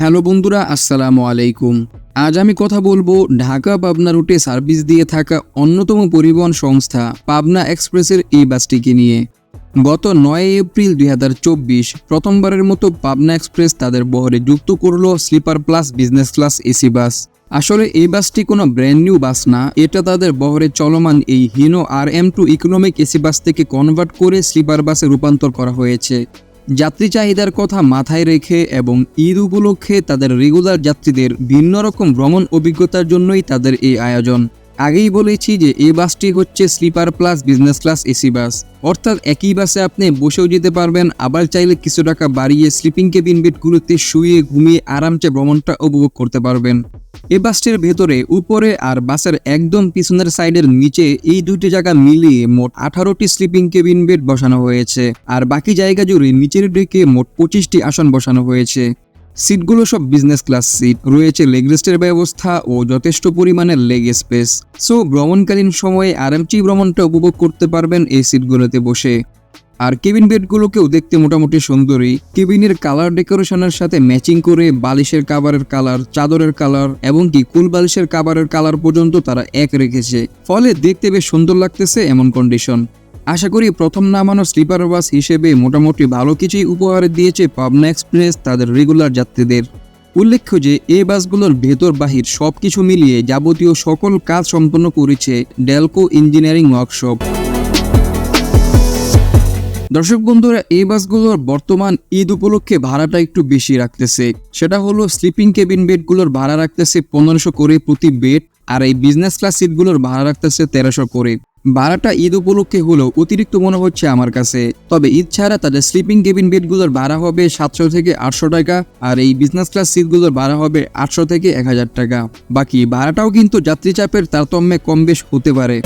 Hello বন্ধুরা, আসসালামু আলাইকুম। আজ আমি কথা বলব ঢাকা পাবনা রুটে সার্ভিস দিয়ে থাকা অন্যতম পরিবহন সংস্থা পাবনা এক্সপ্রেসের এই বাসটিকে নিয়ে। গত নয় এপ্রিল দুই হাজার চব্বিশ প্রথমবারের মতো পাবনা এক্সপ্রেস তাদের বহরে যুক্ত করল sleeper plus business class AC bus. আসলে এই বাসটি কোনো ব্র্যান্ড নিউ বাস না, এটা তাদের বহরে চলমান এই Hino R M two economic AC bus থেকে কনভার্ট করে স্লিপার বাসে রূপান্তর করা হয়েছে। যাত্রী চাহিদার কথা মাথায় রেখে এবং ঈদ উপলক্ষে তাদের রেগুলার যাত্রীদের ভিন্ন রকম ভ্রমণ অভিজ্ঞতার জন্যই তাদের এই আয়োজন। আগেই বলেছি যে এই বাসটি হচ্ছে sleeper plus business class AC bus. অর্থাৎ একই বাসে আপনি বসেও যেতে পারবেন, আবার চাইলে কিছু টাকা বাড়িয়ে স্লিপিং কেবিন বেডগুলোতে শুয়ে ঘুমিয়ে আরামসে ভ্রমণটা উপভোগ করতে পারবেন। এই বাসটির ভেতরে, উপরে আর বাসের একদম পিছনের সাইডের নিচে এই দুইটি জায়গা মিলিয়ে মোট আঠারোটি স্লিপিং কেবিন বেড বসানো হয়েছে। আর বাকি জায়গা জুড়ে নিচের দিকে মোট পঁচিশটি আসন বসানো হয়েছে। সিটগুলো সব বিজনেস ক্লাস সিট রয়েছে লেগ রেস্টের ব্যবস্থা ও যথেষ্ট পরিমাণের লেগ স্পেস সো ভ্রমণকালীন সময়ে আরামচি ভ্রমণটা উপভোগ করতে পারবেন এই সিটগুলোতে বসে। আর কেবিন বেডগুলোকেও দেখতে মোটামুটি সুন্দরী কেবিনের কালার ডেকোরেশনের সাথে ম্যাচিং করে বালিশের কাভারের কালার চাদরের কালার এবং কি কুল বালিশের কাভারের কালার পর্যন্ত তারা এক রেখেছে। ফলে দেখতে বেশ সুন্দর লাগতেছে এমন কন্ডিশন আশা করি প্রথম নামানো স্লিপার বাস হিসেবে মোটামুটি ভালো কিছুই উপহার দিয়েছে পাবনা এক্সপ্রেস তাদের রেগুলার যাত্রীদের। উল্লেখ্য যে, এই বাসগুলোর ভেতর বাহির সবকিছু মিলিয়ে যাবতীয় সকল কাজ সম্পন্ন করেছে ডেলকো ইঞ্জিনিয়ারিং ওয়ার্কশপ। দর্শক বন্ধুরা, এই বাসগুলোর বর্তমান ঈদ উপলক্ষে ভাড়াটা একটু বেশি রাখতেছে। সেটা হলো স্লিপিং কেবিন বেডগুলোর ভাড়া রাখতেছে পনেরোশো করে প্রতি বেড আর এই বিজনেস ক্লাস সিটগুলোর ভাড়া রাখতেছে তেরোশো করে। ভাড়াটা ঈদ উপলক্ষে হলেও অতিরিক্ত মনে হচ্ছে আমার কাছে। তবে ঈদ ছাড়া তাদের স্লিপিং কেবিন বেডগুলোর ভাড়া হবে সাতশো থেকে আটশো টাকা আর এই বিজনেস ক্লাস সিটগুলোর ভাড়া হবে আটশো থেকে এক হাজার টাকা। বাকি ভাড়াটাও কিন্তু যাত্রী চাপের তারতম্যে কম বেশ হতে পারে।